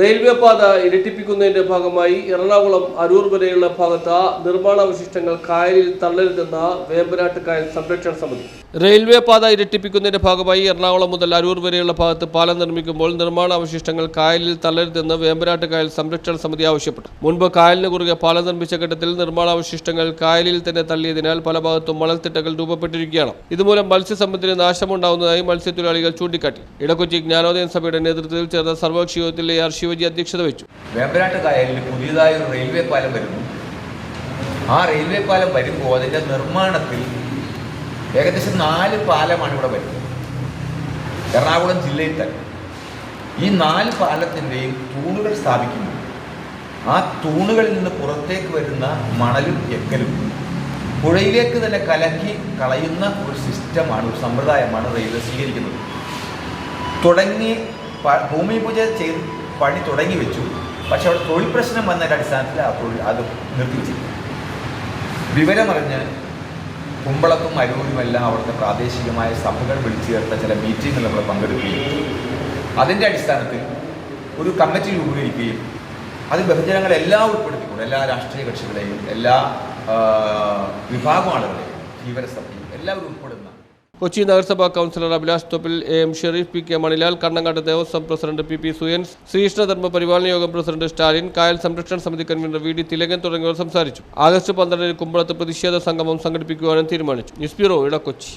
railway പാത ഇരട്ടിപ്പിക്കുന്നതിന്റെ ഭാഗമായി എറണാകുളം അരൂർ വരെയുള്ള ഭാഗത്ത് നിർമ്മാണാവശിഷ്ടങ്ങൾ കായലിൽ തള്ളരുതെന്ന വേമ്പനാട്ട് കായൽ സംരക്ഷണ സമിതി. റെയിൽവേ പാത ഇരട്ടിപ്പിക്കുന്നതിന്റെ ഭാഗമായി എറണാകുളം മുതൽ അരൂർ വരെയുള്ള ഭാഗത്ത് പാലം നിർമ്മിക്കുമ്പോൾ നിർമ്മാണാവശിഷ്ടങ്ങൾ കായലിൽ തള്ളരുതെന്ന് വേമ്പനാട്ട് കായൽ സംരക്ഷണ സമിതി ആവശ്യപ്പെട്ടു. മുൻപ് കായലിന് കുറുകെ പാലം നിർമ്മിച്ച ഘട്ടത്തിൽ നിർമ്മാണാവശിഷ്ടങ്ങൾ കായലിൽ തന്നെ തള്ളിയതിനാൽ പല ഭാഗത്തും മണൽത്തിട്ടകൾ രൂപപ്പെട്ടിരിക്കുകയാണ്. ഇതുമൂലം മത്സ്യസമ്പത്തിന് നാശമുണ്ടാവുന്നതായി മത്സ്യത്തൊഴിലാളികൾ ചൂണ്ടിക്കാട്ടി. ഇടക്കൊച്ചി ജ്ഞാനോദയം സഭയുടെ നേതൃത്വത്തിൽ ചേർന്ന സർവകക്ഷി യോഗത്തിൽ എ ആർ ശിവജി അധ്യക്ഷത വെച്ചു. വേമ്പനാട്ട് കായലിൽ പുതിയതായ ഒരു റെയിൽവേ പാലം വരുന്നു. ആ റെയിൽവേ പാലം വരുമ്പോൾ അതിന്റെ നിർമ്മാണത്തിൽ ഏകദേശം നാല് പാലമാണ് ഇവിടെ വരുന്നത്. എറണാകുളം ജില്ലയിൽ തന്നെ. ഈ നാല് പാലത്തിന്റെയും തൂണുകൾ സ്ഥാപിക്കുന്നു. ആ തൂണുകളിൽ നിന്ന് പുറത്തേക്ക് വരുന്ന മണലും എക്കലും പുഴയിലേക്ക് തന്നെ കലക്കി കളയുന്ന ഒരു സിസ്റ്റമാണ് ഒരു സമ്പ്രദായമാണ് റെയിൽവേ സ്വീകരിക്കുന്നത്. തുടങ്ങി ഭൂമി പൂജ ചെയ്ത് പണി തുടങ്ങി വെച്ചു. പക്ഷെ അവിടെ തൊഴിൽ പ്രശ്നം വന്നതിന്റെ അടിസ്ഥാനത്തിൽ ആ തൊഴിൽ അത് നിർത്തിവെച്ചിരിക്കും വിവരമറിഞ്ഞ് കുമ്പളത്തും അരൂരുമെല്ലാം അവിടുത്തെ പ്രാദേശികമായ സഭകൾ വിളിച്ചു ചേർത്ത ചില മീറ്റിങ്ങിൽ നമ്മൾ പങ്കെടുക്കുകയും അതിന്റെ അടിസ്ഥാനത്തിൽ ഒരു കമ്മിറ്റി രൂപീകരിക്കുകയും അതിൽ ബഹുജനങ്ങളെല്ലാം ഉൾപ്പെടുത്തിക്കൊണ്ട് എല്ലാ രാഷ്ട്രീയ കക്ഷികളെയും എല്ലാ വിഭാഗം ആളുകളെയും ജീവനസഭയും എല്ലാവരും ഉൾപ്പെടുന്ന കൊച്ചി നഗരസഭാ councillor Abhilash Thoppil A M Sherif P K Manilal Kannangattu Devaswom president P P Suyans Sreekrishnadharma Paripalana Yogam president Stalin കായൽ സംരക്ഷണ സമിതി കൺവീനർ വി ഡി തിലകൻ തുടങ്ങിയവർ സംസാരിച്ചു. ആഗസ്റ്റ് പന്ത്രണ്ടിന് കുമ്പളത്ത് പ്രതിഷേധ സംഗമം സംഘടിപ്പിക്കുവാനും തീരുമാനിച്ചു. News bureau Edakochi.